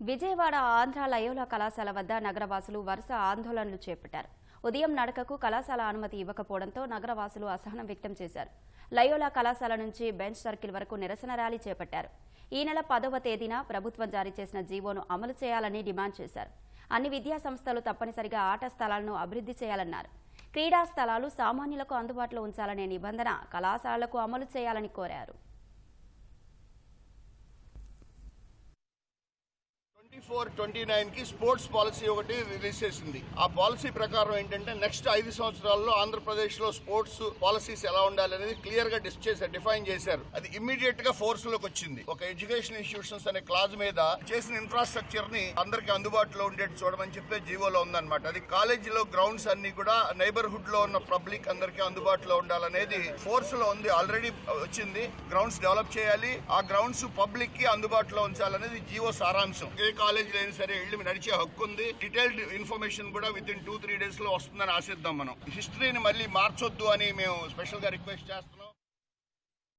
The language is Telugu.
విజయవాడ ఆంధ్ర లయోలా కళాశాల వద్ద నగరవాసులు వరుస ఆందోళనలు చేపట్టారు. ఉదయం నడకకు కళాశాల అనుమతి ఇవ్వకపోవడంతో నగరవాసులు అసహనం వ్యక్తం చేశారు. లయోలా కళాశాల నుంచి బెంచ్ సర్కిల్ వరకు నిరసన ర్యాలీ చేపట్టారు. ఈ నెల పదవ తేదీన ప్రభుత్వం జారీ చేసిన జీవోను అమలు చేయాలని డిమాండ్ చేశారు. అన్ని విద్యా సంస్థలు తప్పనిసరిగా ఆట స్థలాలను అభివృద్ధి చేయాలన్నారు. క్రీడా స్థలాలు సామాన్యులకు అందుబాటులో ఉంచాలనే నిబంధన కళాశాలలకు అమలు చేయాలని కోరారు. ఫోర్ ట్వంటీ నైన్కి స్పోర్ట్స్ పాలసీ ఒకటి రిలీజ్ చేసింది. ఆ పాలసీ ప్రకారం ఏంటంటే నెక్స్ట్ ఐదు సంవత్సరాల్లో ఆంధ్రప్రదేశ్లో స్పోర్ట్స్ పాలసీస్ ఎలా ఉండాలి అనేది క్లియర్గా డిస్ చేశారు డిఫైన్ చేశారు. అది ఇమ్మీడియట్గా ఫోర్స్లోకి వచ్చింది. ఒక ఎడ్యుకేషన్ ఇన్స్టిట్యూషన్స్ అనే క్లాజ్ మీద చేసిన ఇన్ఫ్రాస్ట్రక్చర్ని అందరికి అందుబాటులో ఉండేట్టు చూడమని చెప్పే జీవోలో ఉందన్నమాట. అది కాలేజీలో గ్రౌండ్స్ అన్ని కూడా నైబర్హుడ్లో ఉన్న పబ్లిక్ అందరికీ అందుబాటులో ఉండాలనేది ఫోర్స్లో ఉంది ఆల్రెడీ వచ్చింది. గ్రౌండ్స్ డెవలప్ చేయాలి. ఆ గ్రౌండ్స్ పబ్లిక్కి అందుబాటులో ఉంచాలనేది జీవో సారాంశం. ఏ కాలేజీలో అయినా సరే వెళ్ళి నడిచే హక్కు ఉంది. డీటెయిల్డ్ ఇన్ఫర్మేషన్ కూడా విత్ ఇన్ టూ త్రీ డేస్లో వస్తుందని ఆశిద్దాం మనం. హిస్టరీని మళ్ళీ మార్చొద్దు అని మేము స్పెషల్గా రిక్వెస్ట్ చేస్తున్నాం.